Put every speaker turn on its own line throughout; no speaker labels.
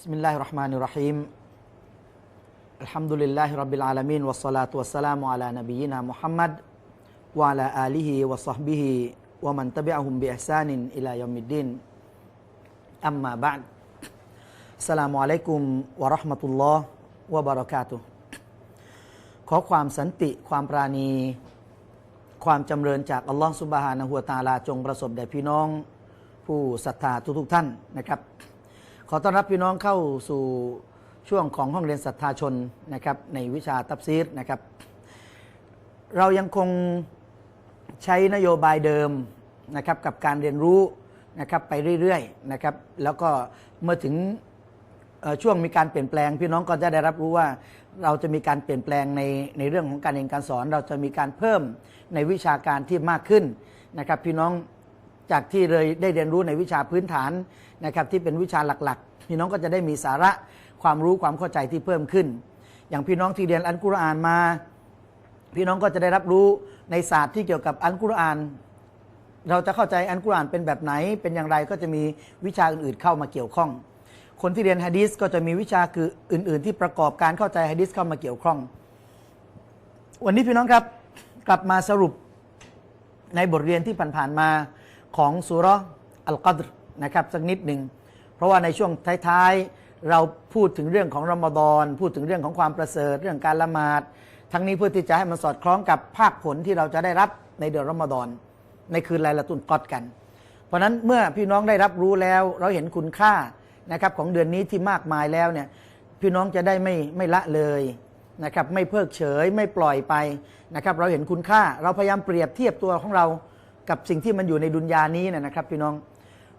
بسم الله الرحمن الرحيم الحمد لله رب العالمين والصلاة والسلام على نبينا محمد وعلى آله وصحبه ومن تبعهم بإحسان إلى يوم الدين أما بعد السلام عليكم ورحمة الله وبركاته ขอความสันติความปราณี ความจำเริญจากอัลลอฮฺสุบฮานะฮูวะตะอาลาจงประสบแด่พี่น้องผู้ศรัทธาทุกๆท่านนะครับ ขอต้อนรับพี่น้องเข้าสู่ช่วงของห้องเรียนศรัทธาชนนะครับในวิชาตับซีรนะครับ เรายังคงใช้นโยบายเดิมนะครับกับการเรียนรู้นะครับไปเรื่อยๆนะครับแล้วก็เมื่อถึงช่วงมีการเปลี่ยนแปลง พี่น้องก็จะได้รับรู้ว่าเราจะมีการเปลี่ยนแปลงในในเรื่องของการเรียนการสอน เราจะมีการเพิ่มในวิชาการที่มากขึ้นนะครับ พี่น้อง จากที่เลยได้เรียนรู้ในวิชาพื้นฐานนะครับที่เป็นวิชาหลักๆ พี่น้องก็จะได้มีสาระความรู้ความเข้าใจที่เพิ่มขึ้น อย่างพี่น้องที่เรียนอัลกุรอานมา พี่น้องก็จะได้รับรู้ในศาสตร์ที่เกี่ยวกับอัลกุรอาน เราจะเข้าใจอัลกุรอานเป็นแบบไหน เป็นอย่างไรก็จะมีวิชาอื่นๆเข้ามาเกี่ยวข้อง คนที่เรียนฮะดีษก็จะมีวิชาคืออื่น ๆ ที่ประกอบการเข้าใจฮะดีษเข้ามาเกี่ยวข้อง วันนี้พี่น้องครับกลับมาสรุปในบทเรียนที่ผ่านๆมา ของสุราะห์อัลกัดรนะครับสักนิดหนึ่ง เพราะว่าในช่วงท้ายๆ เราพูดถึงเรื่องของรอมฎอน พูดถึงเรื่องของความประเสริฐ เรื่องการละหมาด ทั้งนี้เพื่อที่จะให้มันสอดคล้องกับภาคผลที่เราจะได้รับในเดือนรอมฎอนในคืนไลละตุนกอดกัน เพราะนั้นเมื่อพี่น้องได้รับรู้แล้ว เราเห็นคุณค่านะครับของเดือนนี้ที่มากมายแล้วเนี่ยพี่น้องจะได้ไม่ไม่ละเลยนะครับไม่เพิกเฉยไม่ปล่อยไปนะครับเราเห็นคุณค่า เราพยายามเปรียบเทียบตัวของเรา กับสิ่งที่มันอยู่ในดุนยานี้เนยนะครับ พี่น้อง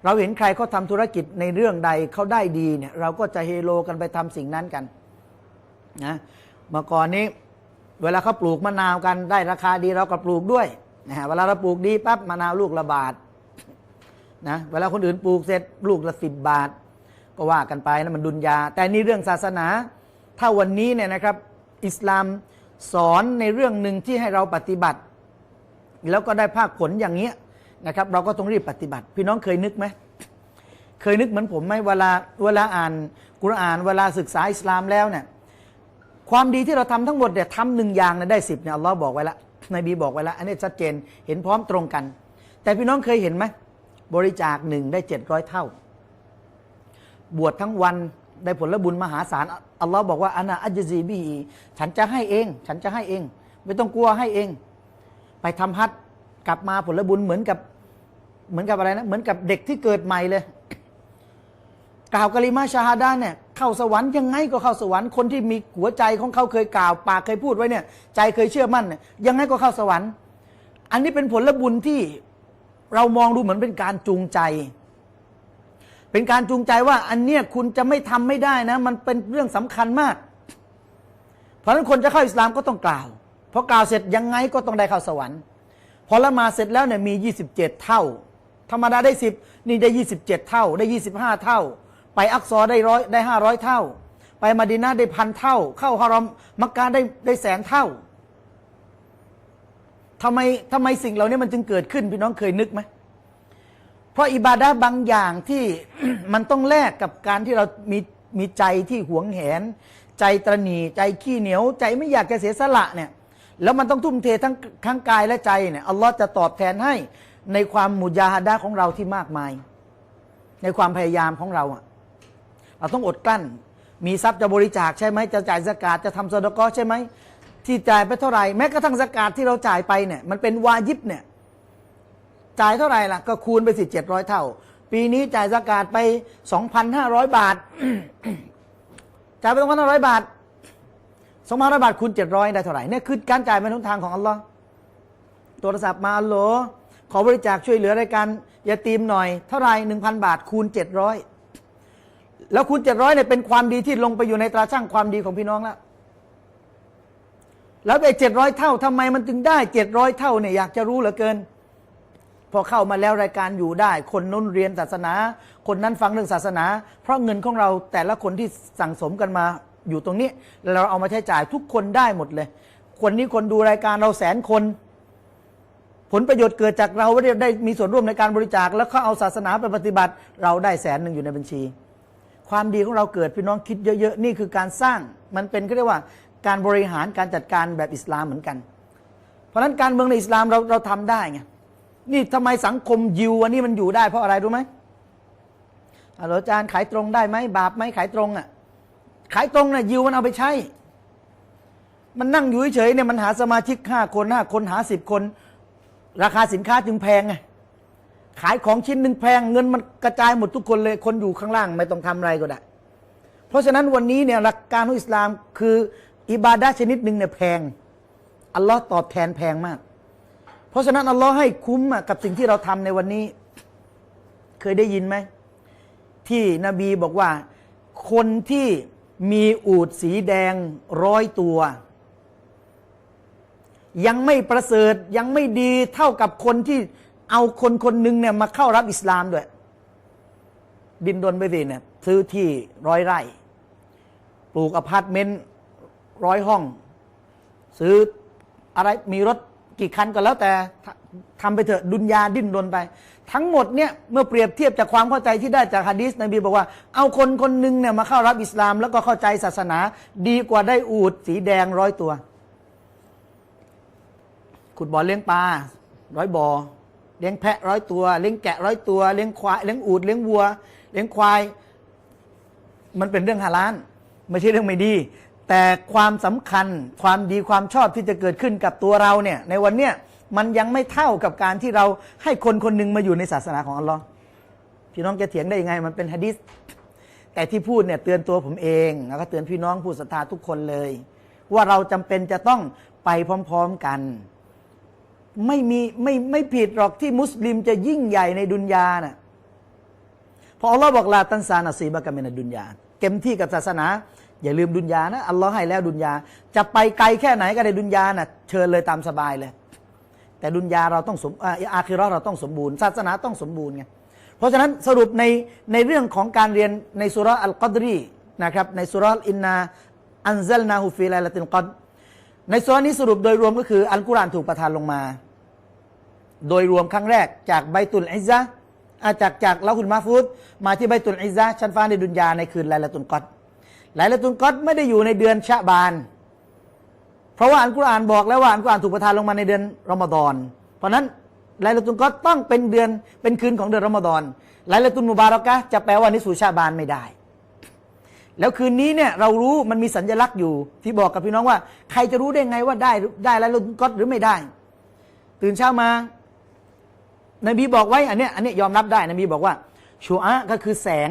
เราเห็นใครเขาทำธุรกิจในเรื่องใดเขาได้ดีเนี่ยเราก็จะเฮโลกันไปทำสิ่งนั้นกันนะเมื่อก่อนนี้ เวลาเขาปลูกมะนาวกันได้ราคาดีเราก็ปลูกด้วยนะฮะเวลาเราปลูกดีปั๊บมะนาวลูกละบาทนะเวลาคนอื่นปลูกเสร็จลูกละสิบบาท ก็ว่ากันไปนะมันดุนยา แต่นี่เรื่องศาสนา ถ้าวันนี้เนี่ยนะครับ อิสลามสอนในเรื่องหนึ่งที่ให้เราปฏิบัติ แล้วก็ได้ภาคผลอย่างเงี้ยนะครับ เราก็ต้องรีบปฏิบัติ พี่น้องเคยนึกไหมเคยนึกเหมือนผมไหมเวลาเวลาอ่านกุรอาน เวลาศึกษาอิสลามแล้วเนี่ยความดีที่เราทำทั้งหมดเนี่ยทำหนึ่งอย่างเนี่ยได้สิบเนี่ยอัลลอฮ์บอกไว้ล้วนบีบอกไว้ล้วอันนี้ชัดเจนเห็นพร้อมตรงกัน แต่พี่น้องเคยเห็นไหมบริจาคหนึ่งได้เจ็ดร้อยเท่า บวชทั้งวันได้ผลบุญมหาศาลอัลลอฮ์บอกว่าอานาอัจซีบีฉันจะให้เอง ฉันจะให้เอง ไม่ต้องกลัวให้เอง ไปทำฮัจญ์กลับมาผลบุญเหมือนกับ เหมือนกับอะไรนะ เหมือนกับเด็กที่เกิดใหม่เลย กล่าวกะลิมาชาฮาดาเนี่ยเข้าสวรรค์ยังไงก็เข้าสวรรค์คนที่มีหัวใจของเขาเคยกล่าวปากเคยพูดไว้เนี่ย ใจเคยเชื่อมั่นเนี่ยยังไงก็เข้าสวรรค์ อันนี้เป็นผลบุญที่เรามองดูเหมือนเป็นการจูงใจ เป็นการจูงใจว่า อันเนี้ยคุณจะไม่ทำไม่ได้นะ มันเป็นเรื่องสำคัญมาก เพราะฉะนั้นคนจะเข้าอิสลามก็ต้องกล่าว พอกล่าวเสร็จยังไงก็ต้องได้เข้าสวรรค์พอละมาเสร็จแล้วเนี่ยมี 27 เท่า ธรรมดาได้ 10 นี่ได้ 27 เท่า ได้ 25 เท่า ไปอักซอได้ร้อยได้ 500 เท่า ไปมาดินาได้พันเท่า เข้าฮารอมมักกะได้ได้แสนเท่าทำไมทำไมสิ่งเหล่านี้มันจึงเกิดขึ้นพี่น้องเคยนึกไหมเพราะอิบาดะห์บางอย่างที่มันต้องแลกกับการที่เรามีมีใจที่หวงแหน ใจตรณีใจขี้เหนียว ใจไม่อยากจะเสียสละเนี่ย แล้วมันต้องทุ่มเททั้งทั้งกายและใจเนี่ยอัลลอฮ์จะตอบแทนให้ในความมุจาฮดะห์ของเราที่มากมาย ในความพยายามของเราอะเราต้องอดกลั้น มีทรัพย์จะบริจาคใช่ไหมจะจ่ายสกาดจะทำสดกอใช่ไหมที่จ่ายไปเท่าไหร่แม้กระทั่งสกาดที่เราจ่ายไปเนี่ยมันเป็นวายิบเนี่ยจ่ายเท่าไหร่ล่ะ ก็คูณไปสิเจ็ดร้อยเท่า ปีนี้จ่ายสกาดไปสองพันห้าร้อยบาทจ่ายไปสองพันห้าร้อยบาท สองพันห้าร้อยบาทคูณเจ็ดร้อยได้เท่าไหร่เนี่ยคือการจ่ายเป็นทุนทางของอัลลอฮ์โทรศัพท์มาอัลโหลขอบริจาคช่วยเหลือรายการยาตีมหน่อยเท่าไหร่หนึ่งพันบาทคูณเจ็ดร้อยแล้วคูณเจ็ดร้อยเนี่ยเป็นความดีที่ลงไปอยู่ในตราช่างความดีของพี่น้องแล้วแล้วไอ้เจ็ดร้อยเท่าทำไมมันถึงได้เจ็ดร้อยเท่าเนี่ยอยากจะรู้เหลือเกิน พอเข้ามาแล้วรายการอยู่ได้ คนนู้นเรียนศาสนา คนนั้นฟังเรื่องศาสนา เพราะเงินของเราแต่ละคนที่สั่งสมกันมา อยู่ตรงนี้ เราเอามาใช้จ่ายทุกคนได้หมดเลย คนนี้คนดูรายการเราแสนคน ผลประโยชน์เกิดจากเราได้ได้มีส่วนร่วมในการบริจาค แล้วเขาเอาศาสนาไปปฏิบัติ เราได้แสนหนึ่งอยู่ในบัญชี ความดีของเราเกิดพี่น้องคิดเยอะๆนี่คือการสร้างมันเป็นก็เรียกว่าการบริหารการจัดการแบบอิสลามเหมือนกัน เพราะฉะนั้นการเมืองในอิสลามเราเราทำได้ไงนี่ทำไมสังคมยิววันนี้มันอยู่ได้เพราะอะไรรู้ไหมอาจารย์ขายตรงได้ไหมบาปไหมขายตรงอะ ขายตรงน่ะยิวมันเอาไปใช้ มันนั่งอยู่เฉยเนี่ยมันหาสมาชิกห้าคนห้าคนหาสิบคน ราคาสินค้าจึงแพงไงขายของชิ้นหนึ่งแพงเงินมันกระจายหมดทุกคนเลยคนอยู่ข้างล่างไม่ต้องทำอะไรก็ได้ เพราะฉะนั้นวันนี้เนี่ยหลักการของอิสลามคืออิบาดะชนิดหนึ่งเนี่ยแพงอัลลอฮ์ตอบแทนแพงมาก เพราะฉะนั้นอัลลอฮ์ให้คุ้มอะกับสิ่งที่เราทำในวันนี้ เคยได้ยินไหมที่นบีบอกว่าคนที่ มีอูดสีแดงร้อยตัว ยังไม่ประเสริฐยังไม่ดีเท่ากับคนที่เอาคนคนหนึ่งเนี่ยมาเข้ารับอิสลามด้วย ดินดนไปสิเนี่ยซื้อที่ร้อยไร่ ปลูกอพาร์ตเมนต์ร้อยห้อง ซื้ออะไรมีรถกี่คันก็แล้วแต่ททำไปเถอะดุนยาดิ้นรนไป ทั้งหมดเนี่ยเมื่อเปรียบเทียบจากความเข้าใจที่ได้จากฮะดีษนบีบอกว่า เอาคนคนหนึ่งเนี่ยมาเข้ารับอิสลาม แล้วก็เข้าใจศาสนา ดีกว่าได้อูดสีแดงร้อยตัว ขุดบ่อเลี้ยงปลาร้อยบ่อเลี้ยงแพะร้อยตัว เลี้ยงแกะร้อยตัว เลี้ยงควายเลี้ยงอูดเลี้ยงวัว เลี้ยงควาย มันเป็นเรื่องฮาลาลไม่ใช่เรื่องไม่ดี แต่ความสำคัญความดีความชอบที่จะเกิดขึ้นกับตัวเราเนี่ยในวันเนี้ย มันยังไม่เท่ากับการที่เราให้คนคนหนึ่งมาอยู่ในศาสนาของอัลลอฮ์พี่น้องจะเถียงได้ยังไง มันเป็นฮะดิษแต่ที่พูดเนี่ยเตือนตัวผมเองแล้วก็เตือนพี่น้องผู้ศรัทธาทุกคนเลย ว่าเราจำเป็นจะต้องไปพร้อม ๆกัน ไม่มีไม่ไม่ผิดหรอกที่มุสลิมจะยิ่งใหญ่ในดุนยาน่ะพออัลลอฮ์บอกลาตันซานาซีบะกาเมนดุนยาเต็มที่กับศาสนา อย่าลืมดุนยานะอัลลอฮ์ให้แล้วดุนยา จะไปไกลแค่ไหนก็ได้ดุนยาน่ะเชิญเลยตามสบายเลย แต่ดุนยาเราต้องสมอาคิราะห์เราต้องสมบูรณ์ ศาสนาต้องสมบูรณ์ไงเพราะฉะนั้นสรุปในในเรื่องของการเรียนในสุรอัลกัดรีนะครับในสุรอินนาอันซัลนาฮูฟีไลลาตินกัดในสุรนี้สรุปโดยรวมก็คืออัลกุรอานถูกประทานลงมา โดยรวมครั้งแรกจากไบตุลอิซะอาจากจากละหุนมาฟูดมาที่ไบตุลอิซะชั้นฟ้าในดุนยาในคืนไลลาตุนกัดไลลาตุนกัดไม่ได้อยู่ในเดือนชะบาน เพราะว่าอัลกุรอานบอกแล้วว่าอัลกุรอานถูกประทานลงมาในเดือนรอมฎอน เพราะนั้นไลลาตุนกอดต้องเป็นเดือนเป็นคืนของเดือนรอมฎอนไลลาตุนมุบารอกะจะแปลว่านิสูชาบานไม่ได้ แล้วคืนนี้เนี่ยเรารู้มันมีสัญลักษณ์อยู่ ที่บอกกับพี่น้องว่า ใครจะรู้ได้ไงว่าได้ได้ไลลาตุนกอดหรือไม่ได้ ตื่นเช้ามานบีบอกไว้อันเนี้ยอันเนี้ยยอมรับได้นบีบอกว่าชูอะก็คือแสง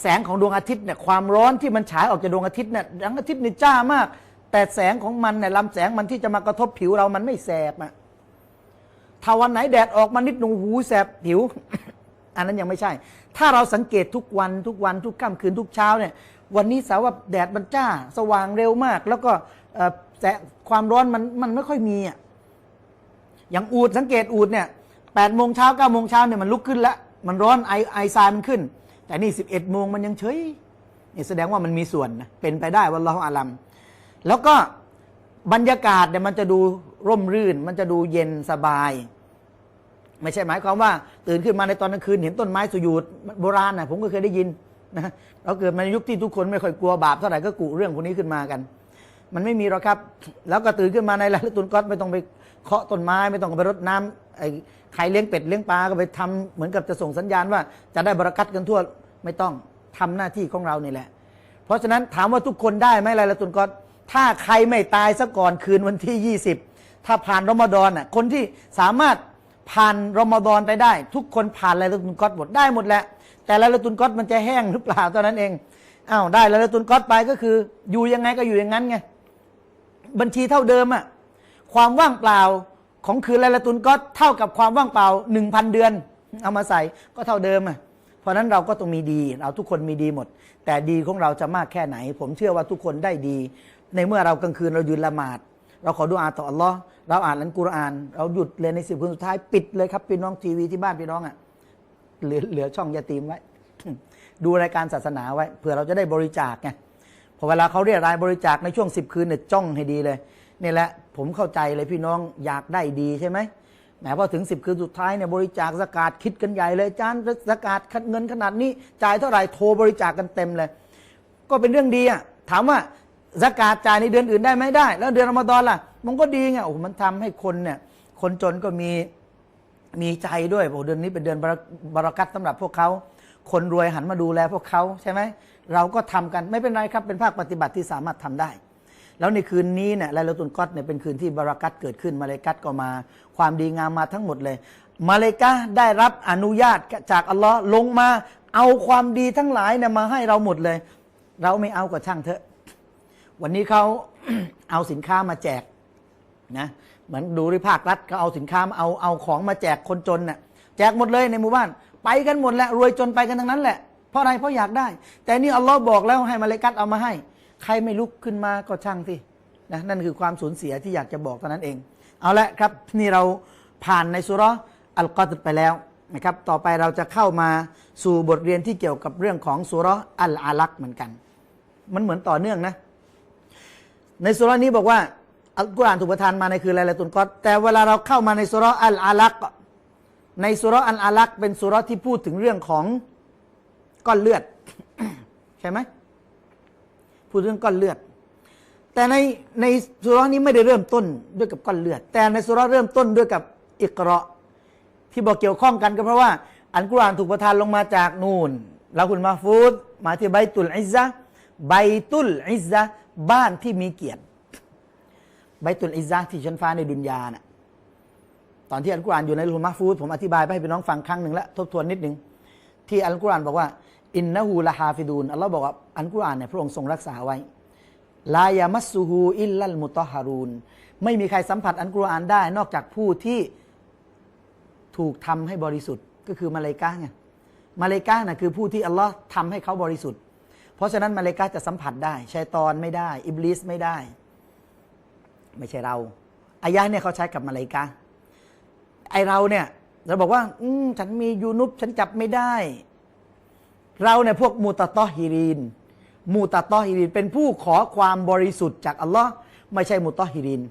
แสงของดวงอาทิตย์เนี่ยความร้อนที่มันฉายออกจากดวงอาทิตย์เนี่ยดวงอาทิตย์นี่จ้ามาก แต่แสงของมันเนี่ยลำแสงมันที่จะมากระทบผิวเรามันไม่แสบอะถ้าวันไหนแดดออกมานิดหนูหูแสบผิว อันนั้นยังไม่ใช่ ถ้าเราสังเกตทุกวันทุกวันทุกค่ำคืนทุกเช้าเนี่ย วันนี้สาวว่าแดดมันจ้า สว่างเร็วมาก แล้วก็แสความร้อนมันมันไม่ค่อยมีอะอย่างอูดสังเกตอูดเนี่ยแปดโมงเช้าเก้าโมงเช้าเนี่ยมันลุกขึ้นแล้วมันร้อนไอไอซายมันขึ้น แต่นี่สิบเอ็ดโมงมันยังเฉยนี่แสดงว่ามันมีส่วนนะเป็นไปได้วันละอาลัม แล้วก็บรรยากาศเนี่ยมันจะดูร่มรื่น มันจะดูเย็นสบาย ไม่ใช่หมายความว่า ตื่นขึ้นมาในตอนกลางคืนเห็นต้นไม้สุยูดโบราณนะผมก็เคยได้ยินนะเราเกิดมาในยุคที่ทุกคนไม่ค่อยกลัวบาปเท่าไหร่ก็กุเรื่องพวกนี้ขึ้นมากัน มันไม่มีหรอกครับ แล้วก็ตื่นขึ้นมาในลาลตุนก็ไม่ต้องไปเคาะต้นไม้ไม่ต้องไปรดน้ำไอ้ใครเลี้ยงเป็ดเลี้ยงปลาก็ไปทำเหมือนกับจะส่งสัญญาณว่า จะได้บรารักัดกันทั่วไม่ต้องทำหน้าที่ของเรานี่แหละ เพราะฉะนั้นถามว่าทุกคนได้ไหมลายละตุนกอด ถ้าใครไม่ตายซะก่อนคืนวันที่ 20 ถ้าผ่านรอมฎอนน่ะคนที่สามารถผ่านรอมฎอนไปได้ ทุกคนผ่านลายละตุนกอดหมดได้หมดแหละ แต่ลายละตุนกอดมันจะแห้งหรือเปล่าตอนนั้นเองอ้าวได้ลายละตุนกอดไปก็คือ อยู่ยังไงก็อยู่อย่างนั้นไงบัญชีเท่าเดิมอะความว่างเปล่าของคืนไลลาตุนก็เท่ากับความว่างเปล่าหนึ่งพันเดือน เอามาใส่ก็เท่าเดิมอะเพราะฉะนั้นเราก็ต้องมีดี เราทุกคนมีดีหมด แต่ดีของเราจะมากแค่ไหน ผมเชื่อว่าทุกคนได้ดี ในเมื่อเรากลางคืนเรายืนละหมาด เราขอดุอาต่ออัลลอฮ์เราอ่านอัลกุรอาน เราหยุดเรียนในสิบคืนสุดท้ายปิดเลยครับพี่น้องทีวีที่บ้านพี่น้องอะเหลือเหลือช่องยาตีมไว้ ดูรายการศาสนาไว้เผื่อเราจะได้บริจาคไงพอเวลาเขาเรียกรายบริจาคในช่วงสิบคืนเนี่ยจ้องให้ดีเลยนี่แหละผมเข้าใจเลยพี่น้องอยากได้ดีใช่ไหมแหมพอถึงสิบคืนสุดท้ายเนี่ยบริจาคสกาดคิดกันใหญ่เลยจารย์สกาดเงินขนาดนี้จ่ายเท่าไหร่โทรบริจาคกันเต็มเลย ก็เป็นเรื่องดีอะถามว่า สกาดจ่ายในเดือนอื่นได้ไหมได้ แล้วเดือนอมฎอนล่ะ มันก็ดีไงโอ้มันทำให้คนเนี่ยคนจนก็มีมีใจด้วยโอ้เดือนนี้เป็นเดือนบารบารักัตสำหรับพวกเขาคนรวยหันมาดูแลพวกเขาใช่ไหมเราก็ทำกันไม่เป็นไรครับเป็นภาคปฏิบัติที่สามารถทำได้ แล้วในคืนนี้เนี่ยไลลาตุนกอตเนี่ยเป็นคืนที่บารักัตเกิดขึ้นมาเลกัตก็มา ความดีงามมาทั้งหมดเลย มาเลกาได้รับอนุญาตจากอัลลอฮ์ลงมาเอาความดีทั้งหลายเนี่ยมาให้เราหมดเลย เราไม่เอาก็ช่างเถอะ วันนี้เขาเอาสินค้ามาแจกนะเหมือนดูที่ภาครัฐเขาเอาสินค้ามาเอาเอาของมาแจกคนจนน่ะแจกหมดเลยในหมู่บ้าน ไปกันหมดแหละรวยจนไปกันทั้งนั้นแหละเพราะอะไรเพราะอยากได้ แต่นี่อัลลอฮ์บอกแล้วให้มาเลกัตเอามาให้ ใครไม่ลุกขึ้นมาก็ช่างสินะนั่นคือความสูญเสียที่อยากจะบอกเท่านั้นเอง เอาละครับนี่เราผ่านในสุรอัลกอดไปแล้วนะครับต่อไปเราจะเข้ามาสู่บทเรียนที่เกี่ยวกับเรื่องของสุรอัลอาลักเหมือนกัน มันเหมือนต่อเนื่องนะ ในสุรานี้บอกว่าอัลกุรอานถูกประทานมาในคืนไลลาตุนกอดแต่เวลาเราเข้ามาในสุรอัลอาลักในสุรอัลอาลักเป็นสุรที่พูดถึงเรื่องของก้อนเลือด ใช่ไหมพูดเรื่องก้อนเลือด แต่ในในสุรนี้ไม่ได้เริ่มต้นด้วยกับก้อนเลือด แต่ในสุรเริ่มต้นด้วยกับอิกราะที่บอกเกี่ยวข้องกันก็เพราะว่า อัลกุรอานถูกประทานลงมาจากนูนลาหุลมาฟูดมาที่ใบตุลอิซะใบตุลอิซะ บ้านที่มีเกียรติใบตุลอิซซะที่ชั้นฟ้าในดุนยาน่ะตอนที่อัลกุรอานอยู่ในลุมาฟูดผมอธิบายไปให้พี่น้องฟังครั้งหนึ่งแล้วทบทวนนิดหนึ่งที่อัลกุรอานบอกว่า อินนะฮูละฮาฟิดูนอัลลอฮ์บอกว่าอัลกุรอานเนี่ยพระองค์ทรงรักษาไว้ลายามัสซูฮูอิลลัลมุตฮารูนไม่มีใครสัมผัสอันกุรอานได้ นอกจากผู้ที่ถูกทำให้บริสุทธิ์ ก็คือมาเลกาไงมาเลกาน่ะคือผู้ที่อัลลอฮ์ทำให้เขาบริสุทธิ์ เพราะฉะนั้นมาเลกาจะสัมผัสได้ชัยตอนไม่ได้ อิบลิสไม่ได้ ไม่ใช่เราอายะเนี่ยเขาใช้กับมาเลกาไอเราเนี่ยเราบอกว่า อืมฉันมียูนุบฉันจับไม่ได้ เราเนี่ยพวกมูตะตอฮิรีน มูตะตอฮิรินเป็นผู้ขอความบริสุทธิ์จากอัลลอฮ์ไม่ใช่มุตอฮิริน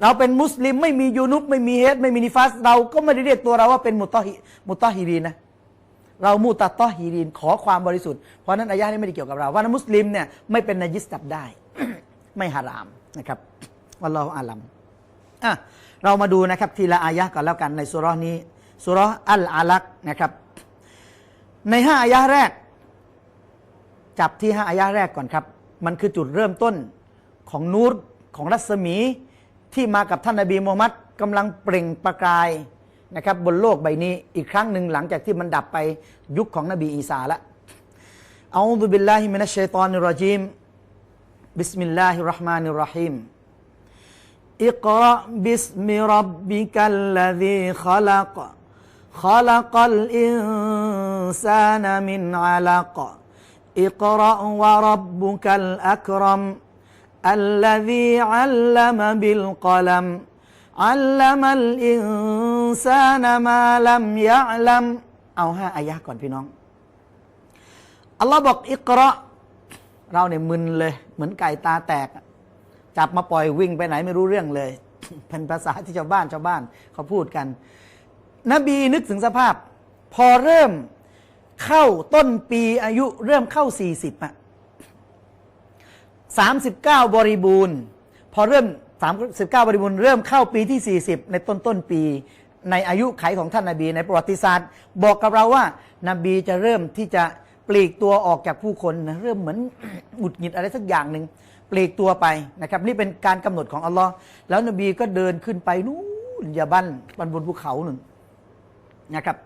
เราเป็นมุสลิมไม่มียูนุบไม่มีเฮดไม่มีนิฟัส เราก็ไม่ได้เรียกตัวเราว่าเป็นมุตอฮิมุตอฮิรินนะ เรามูตะตอฮิรินขอความบริสุทธิ์เพราะนั้นอายะห์นี้ไม่ได้เกี่ยวกับเราว่ามุสลิมเนี่ยไม่เป็นนายิสจับได้ ไม่ฮารามนะครับวัลลอฮุอาลัมอะเรามาดูนะครับทีละอายะห์ก่อนแล้วกันในสุรานี้สุรอัลอาลักนะครับ ในห้าอายะห์แรก จับที่ห้าอายะห์แรกก่อนครับ มันคือจุดเริ่มต้นของนูรของรัศมีที่มากับท่านนบีมูฮัมมัดกำลังเปล่งประกาย นะครับบนโลกใบนี้อีกครั้งหนึ่งหลังจากที่มันดับไปยุคของนบีอีสาละเอาดุบิลลาฮิมินัชชัยตานิรรจีมบิสมิลลาฮิรเราะห์มานิรเราะฮีม اقرأ باسم ربك الذي خلق خلق الإنسان من علق اقرأ وربك الأكرم الذي علم بالقلم علم الإنسان ما لم يعلم เอาห้าอายะห์ก่อนพี่น้อง อัลลอฮ์บอกอิกเราะห์เราเนี่ยมึนเลย เหมือนไก่ตาแตก จับมาปล่อยวิ่งไปไหนไม่รู้เรื่องเลย เป็นภาษาที่ชาวบ้านชาวบ้านเขาพูดกัน นบีนึกถึงสภาพ พอเริ่มเข้าต้นปีอายุเริ่มเข้า 40อะ39 บริบูรณ์ พอเริ่ม 39 บริบูรณ์เริ่มเข้าปีที่ 40 ในต้นต้นปี ในอายุไขของท่านนาบี ในประวัติศาสตร์ บอกกับเราว่านบีจะเริ่มที่จะปลีกตัวออกจากผู้คนนะเริ่มเหมือนหงุดหงิดอะไรสักอย่างหนึ่งปลีกตัวไปนะครับ นี่เป็นการกำหนดของอัลลอฮ์แล้วนบีก็เดินขึ้นไปนู่นยาบันบนบนภูเขาหนึ่งนะครับ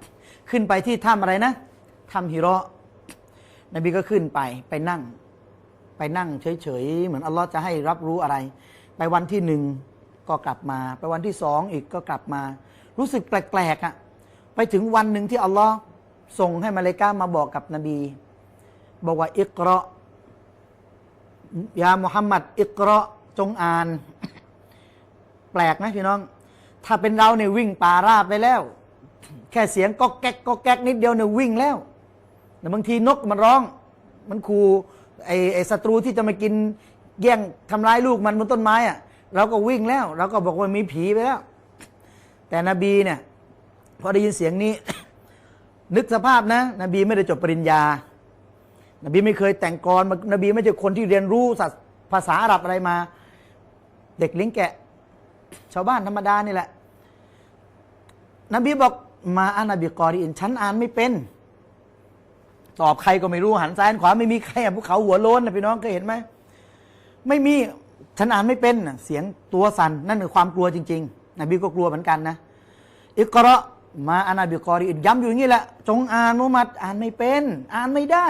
ขึ้นไปที่ถ้ำอะไรนะถ้ำฮิราะห์นบีก็ขึ้นไปไปนั่ง ไปนั่งเฉยๆเหมือนอัลลอฮ์จะให้รับรู้อะไร ไปวันที่หนึ่งก็กลับมา ไปวันที่สองอีกก็กลับมา รู้สึกแปลกๆอะ่ะไปถึงวันหนึ่งที่อัลลอฮ์ส่งให้มาเลกามาบอกกับนบี บอกว่าอิกราะยามุฮัมมัดอิกราะจงอ่าน แปลกไหมพี่น้อง ถ้าเป็นเราเนี่ยวิ่งป่าราบไปแล้ว แค่เสียงก็แก๊กก็แก๊กนิดเดียวเนี่ยวิ่งแล้วแต่บางทีนกมันร้อง มันคูไอไอ้ศัตรูที่จะมากิน แย่งทำร้ายลูกมันบนต้นไม้อะเราก็วิ่งแล้ว เราก็บอกว่ามีผีไปแล้ว แต่นบีเนี่ยพอได้ยินเสียงนี้ นึกสภาพนะ นบีไม่ได้จบปริญญา นบีไม่เคยแต่งกรนบีไม่ใช่คนที่เรียนรู้ศาสภาษาอาหรับอะไรมา เด็กเลิ้งแกะ ชาวบ้านธรรมดานี่แหละ นบีบอกมาอานาบีกอรีอินฉันอ่านไม่เป็น ตอบใครก็ไม่รู้หันซ้ายหันขวาไม่มีใครอะภูเขาหัวโล้นนะพี่น้องเคยเห็นไหม ไม่มีฉันอ่านไม่เป็นเสียงตัวสัน่นนั่นคือความกลัวจริงๆนบีก็กลัวเหมือนกันนะอิกราะมาอานาบิกอรีอินย้ำอยู่อย่างนี้แหละจงอ่านมุฮัมมัดอ่านไม่เป็น อ่านไม่ได้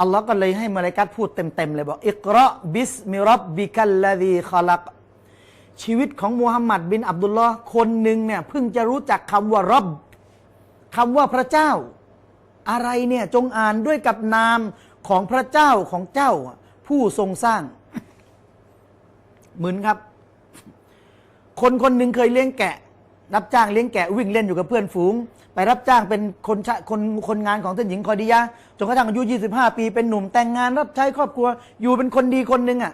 อัลลอฮ์ก็เลยให้มาลาอิกัดพูดเต็มๆเลยบอกอิกราะบิสมิรับบิกัลลดีขลักชีวิตของมูฮัมหมัดบินอับดุลลอฮ์คนหนึ่งเนี่ยเพิ่งจะรู้จักคำว่ารับคำว่าพระเจ้า อะไรเนี่ยจงอ่านด้วยกับนามของพระเจ้าของเจ้า ผู้ทรงสร้าง เหมือนครับ คนคนหนึ่งเคยเลี้ยงแกะ รับจ้างเลี้ยงแกะวิ่งเล่นอยู่กับเพื่อนฝูง ไปรับจ้างเป็นคนชะคนคนงานของท่านหญิงคอดียะจนกระทั่งอายุ 25 ปีเป็นหนุ่มแต่งงาน รับใช้ครอบครัว อยู่เป็นคนดีคนหนึ่งอะ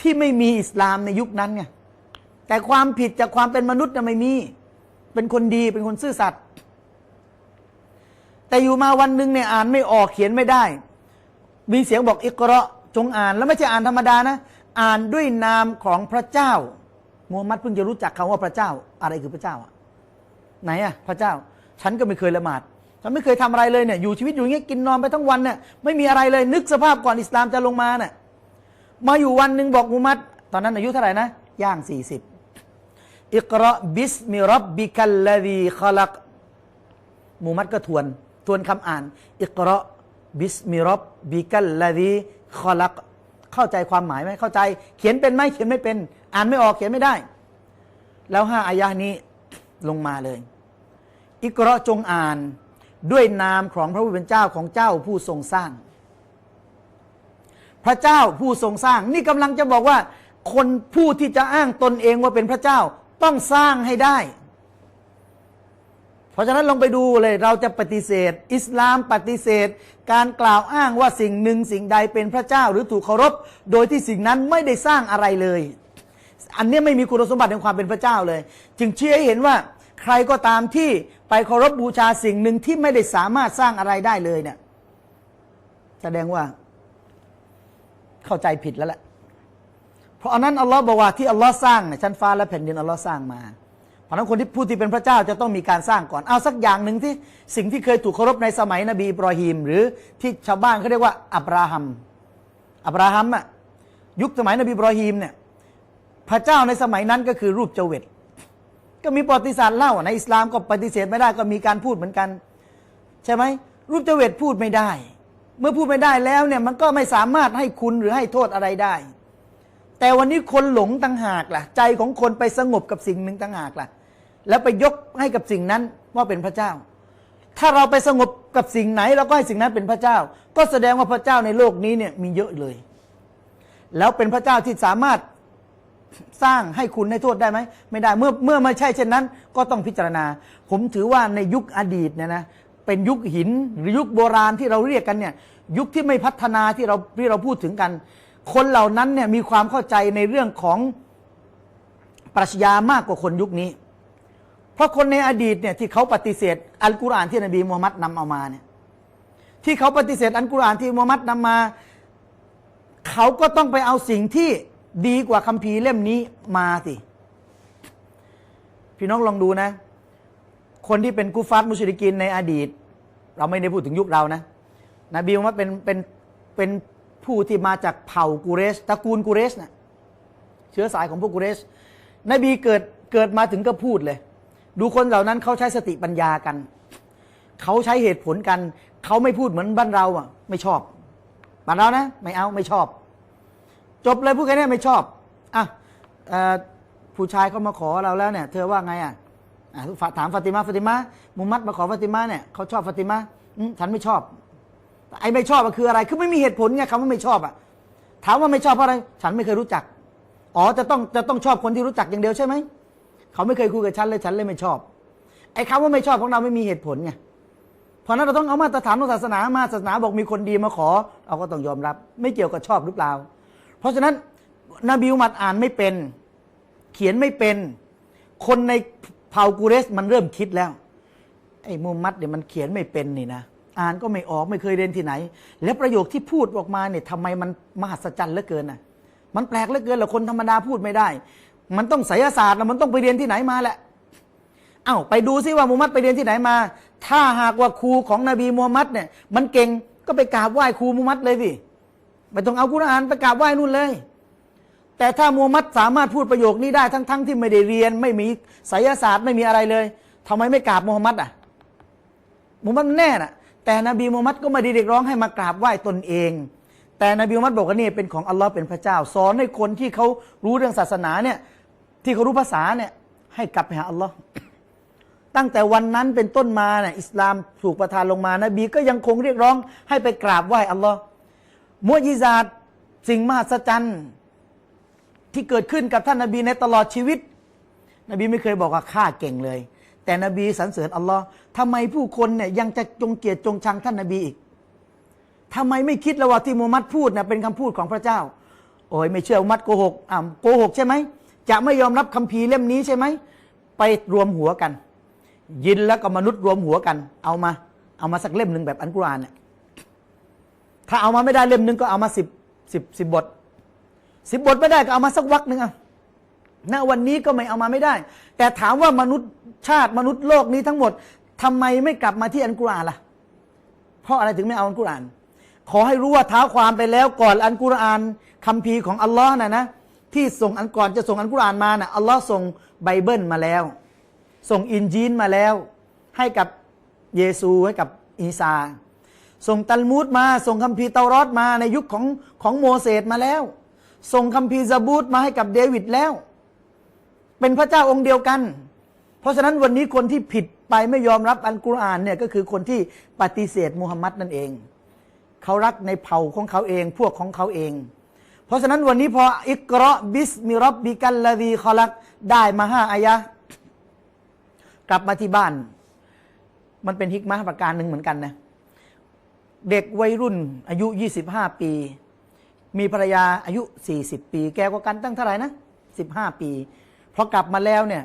ที่ไม่มีอิสลามในยุคนั้นไงแต่ความผิดจากความเป็นมนุษย์น่ะไม่มี เป็นคนดีเป็นคนซื่อสัตย์แต่อยู่มาวันหนึ่งเนี่ยอ่านไม่ออกเขียนไม่ได้ มีเสียงบอกอิกระ จงอ่านแล้วไม่ใช่อ่านธรรมดานะ อ่านด้วยนามของพระเจ้ามูฮัมมัดเพิ่งจะรู้จักคำว่าพระเจ้า อะไรคือพระเจ้าอะไหนอะพระเจ้า ฉันก็ไม่เคยละหมาดฉันไม่เคยทำอะไรเลยเนี่ยอยู่ชีวิตอยู่อย่างเงี้ยกินนอนไปทั้งวันเนี่ยไม่มีอะไรเลยนึกสภาพก่อนอิสลามจะลงมาเนี่ยมาอยู่วันหนึ่งบอกมูฮัมมัดตอนนั้นอายุเท่าไหร่นะย่างสี่สิบอิกระบิสมิรับบิกัลลดีขลักมูฮัมมัดก็ทวน ทวนคำอ่าน อิกระบิสมิรับบิกัลลดี ขลักเข้าใจความหมายไหมเข้าใจ เขียนเป็นไหมเขียนไม่เป็น อ่านไม่ออกเขียนไม่ได้ แล้วห้าอายะนี้ลงมาเลย อิกราะจงอ่านด้วยนามของพระผู้เป็นเจ้าของเจ้าผู้ทรงสร้าง พระเจ้าผู้ทรงสร้าง นี่กำลังจะบอกว่า คนผู้ที่จะอ้างตนเองว่าเป็นพระเจ้าต้องสร้างให้ได้ เพราะฉะนั้นลองไปดูเลยเราจะปฏิเสธ อิสลามปฏิเสธ การกล่าวอ้างว่าสิ่งหนึ่งสิ่งใดเป็นพระเจ้าหรือถูกเคารพ โดยที่สิ่งนั้นไม่ได้สร้างอะไรเลย อันนี้ไม่มีคุณสมบัติในความเป็นพระเจ้าเลย จึงเชื่อให้เห็นว่าใครก็ตามที่ไปเคารพบูชาสิ่งหนึ่งที่ไม่ได้สามารถสร้างอะไรได้เลยเนี่ยแสดงว่าเข้าใจผิดแล้วแหละเพราะอันนั้นอัลลอฮ์บอกว่าที่อัลลอฮ์สร้างเนี่ยชั้นฟ้าและแผ่นดินอัลลอฮ์สร้างมา ราะนั้นคนที่ผู้ที่เป็นพระเจ้าจะต้องมีการสร้างก่อน เอาสักอย่างหนึ่งที่สิ่งที่เคยถูกเคารพในสมัยนบีอิบรอฮีมหรือที่ชาวบ้านเขาเรียกว่าอับราฮัม อับราฮัมอะยุคสมัยนบีอิบรอฮีมเนี่ยพระเจ้าในสมัยนั้นก็คือรูปเจเวตก็มีประวัติศาสตร์เล่าในอิสลามก็ปฏิเสธไม่ได้ก็มีการพูดเหมือนกัน ใช่ไหมรูปเจเวตพูดไม่ได้ เมื่อพูดไม่ได้แล้วเนี่ยมันก็ไม่สามารถให้คุณหรือให้โทษอะไรได้ แต่วันนี้คนหลงต่างหากล่ะ ใจของคนไปสงบกับสิ่งหนึ่งต่างหากล่ะ แล้วไปยกให้กับสิ่งนั้นว่าเป็นพระเจ้า ถ้าเราไปสงบกับสิ่งไหนเราก็ให้สิ่งนั้นเป็นพระเจ้า ก็แสดงว่าพระเจ้าในโลกนี้เนี่ยมีเยอะเลย แล้วเป็นพระเจ้าที่สามารถสร้างให้คุณให้โทษได้ไหมไม่ได้เมื่อเมื่อไม่ใช่เช่นนั้น ก็ต้องพิจารณา ผมถือว่าในยุคอดีตเนี่ยนะเป็นยุคหินหรือยุคโบราณที่เราเรียกกันเนี่ยยุคที่ไม่พัฒนาที่เราที่เราพูดถึงกัน คนเหล่านั้นเนี่ยมีความเข้าใจในเรื่องของปรัชญามากกว่าคนยุคนี้ ราะคนในอดีตเนี่ยที่เขาปฏิเสธ อัลกุรอานที่นบีมูฮัมมัดนำเอามาเนี่ยที่เขาปฏิเสธอัลกุรอานที่มูฮัมมัดนำมา เขาก็ต้องไปเอาสิ่งที่ดีกว่าคัมภีร์เล่มนี้มาสิพี่น้องลองดูนะ คนที่เป็นกูฟาร์มุชริกินในอดีต เราไม่ได้พูดถึงยุคเรานะนบีมุฮัมมัดเป็นเป็นเป็นผู้ที่มาจากเผ่ากูเรชตระกูลกูเรชนะเชื้อสายของพวกกูเรชนบีเกิดเกิดมาถึงก็พูดเลย ดูคนเหล่านั้นเขาใช้สติปัญญากัน เขาใช้เหตุผลกัน เขาไม่พูดเหมือนบ้านเราอะ ไม่ชอบบ้านเรานะ ไม่เอาไม่ชอบ จบเลยพูดแค่นี้ไม่ชอบอะผู้ชายเขามาขอเราแล้วเนี่ย เธอว่าไงอะอะถามฟาติมาฟาติมามุมัดมาขอฟาติมาเนี่ยเขาชอบฟาติมาฉันไม่ชอบไอ้ไม่ชอบมันคืออะไร คือไม่มีเหตุผลไงคำว่าไม่ชอบอะ ถามว่าไม่ชอบเพราะอะไร ฉันไม่เคยรู้จัก อ๋อ จะต้องจะต้องชอบคนที่รู้จักอย่างเดียวใช่ไหม เขาไม่เคยคุยกับฉันเลยฉันเลยไม่ชอบ ไอ้คำว่าไม่ชอบของเราไม่มีเหตุผลไงเพราะนั้นเราต้องเอามาตรฐานของศาสนามาศาสนาบอกมีคนดีมาขอ เราก็ต้องยอมรับ ไม่เกี่ยวกับชอบหรือเปล่า เพราะฉะนั้นนบีอุมัดอ่านไม่เป็น เขียนไม่เป็น คนในเผ่ากูเรสมันเริ่มคิดแล้ว ไอ้มูฮัมมัดเนี่ยมันเขียนไม่เป็นนี่นะอ่านก็ไม่ออกไม่เคยเรียนที่ไหน แล้วประโยคที่พูดออกมาเนี่ยทำไมมันมหัศจรรย์เหลือเกินนะมันแปลกเหลือเกินเหรอคนธรรมดาพูดไม่ได้ มันต้องไสยศาสตร์แล้วมันต้องไปเรียนที่ไหนมาแหละเอ้าไปดูซิว่ามูฮัมหมัดไปเรียนที่ไหนมา ถ้าหากว่าครูของนบีมูฮัมหมัดเนี่ย มันเก่งก็ไปกราบไหว้ครูมูฮัมหมัดเลยสิไม่ต้องเอากุรอานไปกราบไหว้นู่นเลย แต่ถ้ามูฮัมหมัดสามารถพูดประโยคนี้ได้ทั้งๆทที่ไม่ได้เรียน ไม่มีไสยศาสตร์ไม่มีอะไรเลยทำไมไม่กราบมูฮัมหมัดอะมูฮัมหมัดแน่น่ะ แต่นบีมูฮัมหมัดก็ไม่ได้เรียกร้องให้มากราบไหว้ตนเอง แต่นบีมูฮัมหมัดบอกว่านี่เป็นของอัลลอฮ์เป็นพระเจ้า สอนให้คนที่เขารู้เรื่องศาสนาเนี่ย ที่เขารู้ภาษาเนี่ยให้กลับไปหาอัลลอฮ์ตั้งแต่วันนั้นเป็นต้นมาเนี่ยอิสลามถูกประทานลงมานะบีก็ยังคงเรียกร้องให้ไปกราบไหว้อัลลอฮ์มุยิซาตสิ่งมหัศจรรย์ที่เกิดขึ้นกับท่านนบีในตลอดชีวิต นบีไม่เคยบอกว่าข้าเก่งเลย แต่นบีสรรเสริญอัลลอฮ์ทำไมผู้คนเนี่ยยังจะจงเกลียดจงชังท่านนบีอีกทำไมไม่คิดแล้วว่าที่มูฮัมมัดพูดนะเป็นคำพูดของพระเจ้า โอ้ยไม่เชื่อมุฮัมมัดโกหกอ่าโกหกใช่ไหม จะไม่ยอมรับคัมภีร์เล่มนี้ใช่ไหม ไปรวมหัวกัน ยินแล้วก็มนุษย์รวมหัวกัน เอามา เอามาสักเล่มหนึ่งแบบอันกุรอานเนี่ยถ้าเอามาไม่ได้เล่มหนึ่งก็เอามาสิบสิบสิบบทสิบบทไม่ได้ก็เอามาสักวักหนึ่งอะณวันนี้ก็ไม่เอามาไม่ได้ แต่ถามว่ามนุษย์ชาติมนุษย์โลกนี้ทั้งหมดทำไมไม่กลับมาที่อันกุรอานล่ะ เพราะอะไรถึงไม่เอาอันกุรอาน ขอให้รู้ว่าเท้าความไปแล้วก่อนอันกุรอานคัมภีร์ของอัลลอฮ์นะนะ ที่ส่งอันก่อนจะส่งอันกุรอานมานะ่ะอัลลอฮ์ส่งไบเบิลมาแล้ว ส่งอินจีนมาแล้ว ให้กับเยซูให้กับอีสาส่งตัลมูดมา ส่งคัมภีร์เตารอดมาในยุคของของโมเสสมาแล้ว ส่งคัมภีร์ซาบูตมาให้กับเดวิดแล้ว เป็นพระเจ้าองค์เดียวกัน เพราะฉะนั้นวันนี้คนที่ผิดไปไม่ยอมรับอันกุรอานเนี่ยก็คือคนที่ปฏิเสธมุฮัมมัดนั่นเอง เขารักในเผ่าของเขาเองพวกของเขาเอง ราะฉะนั้นวันนี้พออิกราบิสมิรับบิกัลลาดีคอลักได้มาห้าอายะกลับมาที่บ้าน มันเป็นฮิกมะประการหนึ่งเหมือนกันนะ เด็กวัยรุ่นอายุ 25 ปี มีภรรยาอายุ 40 ปี แกกว่ากันตั้งเท่าไหร่นะ 15 ปีพอกลับมาแล้วเนี่ย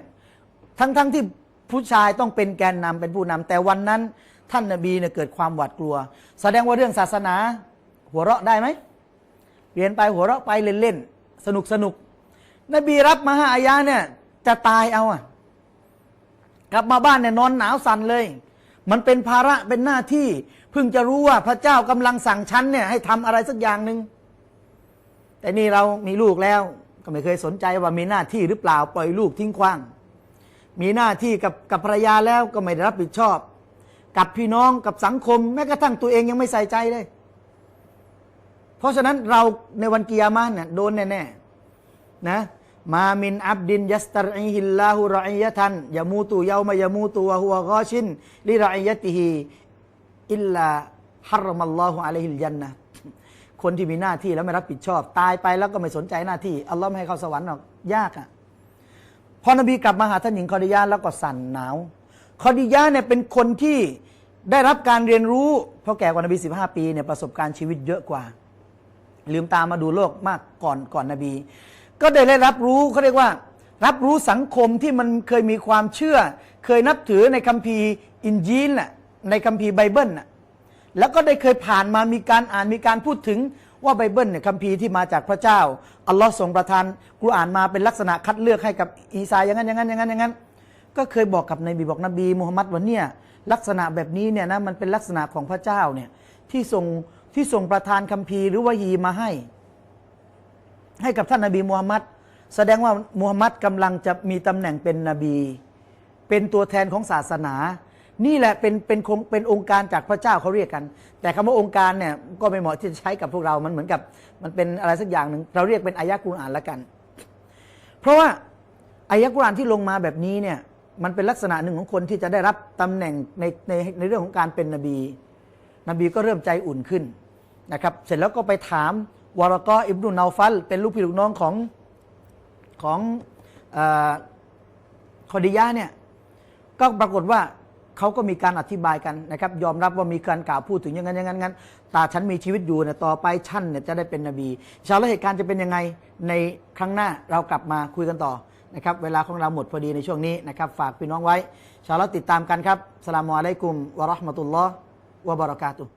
ทั้งๆทที่ผู้ชายต้องเป็นแกนนำเป็นผู้นำแต่วันนั้น ท่านนบีเนี่ยเกิดความหวาดกลัว แสดงว่าเรื่องศาสนา หัวเราะได้ไหม เรียนไปหัวเราะไปเล่นๆสนุกสนุกนบีรับมาห้าอายะเนี่ย จะตายเอาอะกลับมาบ้านเนี่ยนอนหนาวสั่นเลย มันเป็นภาระเป็นหน้าที่ เพิ่งจะรู้ว่าพระเจ้ากำลังสั่งฉันเนี่ยให้ทำอะไรสักอย่างหนึ่งแต่นี่เรามีลูกแล้ว ก็ไม่เคยสนใจว่ามีหน้าที่หรือเปล่าปล่อยลูกทิ้งขว้าง มีหน้าที่กับกับภรรยาแล้วก็ไม่ได้รับผิดชอบ กับพี่น้องกับสังคมแม้กระทั่งตัวเองยังไม่ใส่ใจเลย เพราะฉะนั้นเราในวันกิยามะเนี่ยโดนแน่ๆนะมามินอับดินยัสตรอิฮิลลาหุรอยยะทันยามูตุเยามายามูตุวะฮุวะกอชินลิรอยยะติฮิอิลลาฮารมัลลอฮุอะลัยฮิลยันนะคนที่มีหน้าที่แล้วไม่รับผิดชอบ ตายไปแล้วก็ไม่สนใจหน้าที่อัลลอฮ์ไม่ให้เข้าสวรรค์หรอกยากอะพอนบีกลับมาหาท่านหญิงคอดิยาแล้วก็สั่นหนาวคอดิยาเนี่ยเป็นคนที่ได้รับการเรียนรู้เพราะแก่กว่านบี15ปีเนี่ยประสบการณ์ชีวิตเยอะกว่า ลืมตามาดูโลกมากก่อนก่อนนบี ก็ได้ได้รับรู้เขาเรียกว่า รับรู้สังคมที่มันเคยมีความเชื่อ เคยนับถือในคัมภีร์อินจีนน่ะในคัมภีร์ไบเบิลน่ะแล้วก็ได้เคยผ่านมามีการอ่านมีการพูดถึงว่าไบเบิลเนี่ยคัมภีร์ที่มาจากพระเจ้า อัลลอฮ์ทรงประทานกุรอานมาเป็นลักษณะคัดเลือกให้กับอีสายอย่างนั้นอย่างนั้นอย่างนั้นอย่างนั้น ก็เคยบอกกับนบีบอกนบีมูฮัมมัดว่าเนี่ยลักษณะแบบนี้เนี่ยนะมันเป็นลักษณะของพระเจ้าเนี่ยที่ทรง ที่ทรงประทานคัมภีร์หรือวะฮีมาให้ ให้กับท่านนบีมูฮัมมัดแสดงว่ามูฮัมมัดกำลังจะมีตำแหน่งเป็นนบี เป็นตัวแทนของศาสนา นี่แหละเป็นเป็นคงเป็นองค์การจากพระเจ้าเขาเรียกกัน แต่คำว่าองค์การเนี่ยก็ไม่เหมาะที่จะใช้กับพวกเรา มันเหมือนกับมันเป็นอะไรสักอย่างหนึ่งเราเรียกเป็นอายะกุรอานละกัน เพราะว่าอายะกุรอานที่ลงมาแบบนี้เนี่ยมันเป็นลักษณะหนึ่งของคนที่จะได้รับตำแหน่งในในในเรื่องของการเป็นนบี นบีก็เริ่มใจอุ่นขึ้น นะครับ เสร็จแล้วก็ไปถามวารกออิบนุนาฟัล เป็นลูกพี่ลูกน้องของของอคอดิยะเนี่ยก็ปรากฏว่าเขาก็มีการอธิบายกันนะครับ ยอมรับว่ามีการกล่าวพูดถึงอย่างนั้นอย่างนั้นงั้นตาฉันมีชีวิตอยู่เนี่ยต่อไปฉันเนี่ยจะได้เป็นนบีชาอัลลอฮ์เหตุการณ์จะเป็นยังไงในครั้งหน้าเรากลับมาคุยกันต่อนะครับ เวลาของเราหมดพอดีในช่วงนี้นะครับ ฝากพี่น้องไว้ ชาอัลลอฮ์ติดตามกันครับสลามอะลัยกุมวะราะห์มะตุลลอฮ์วะบะเราะกาตุฮ์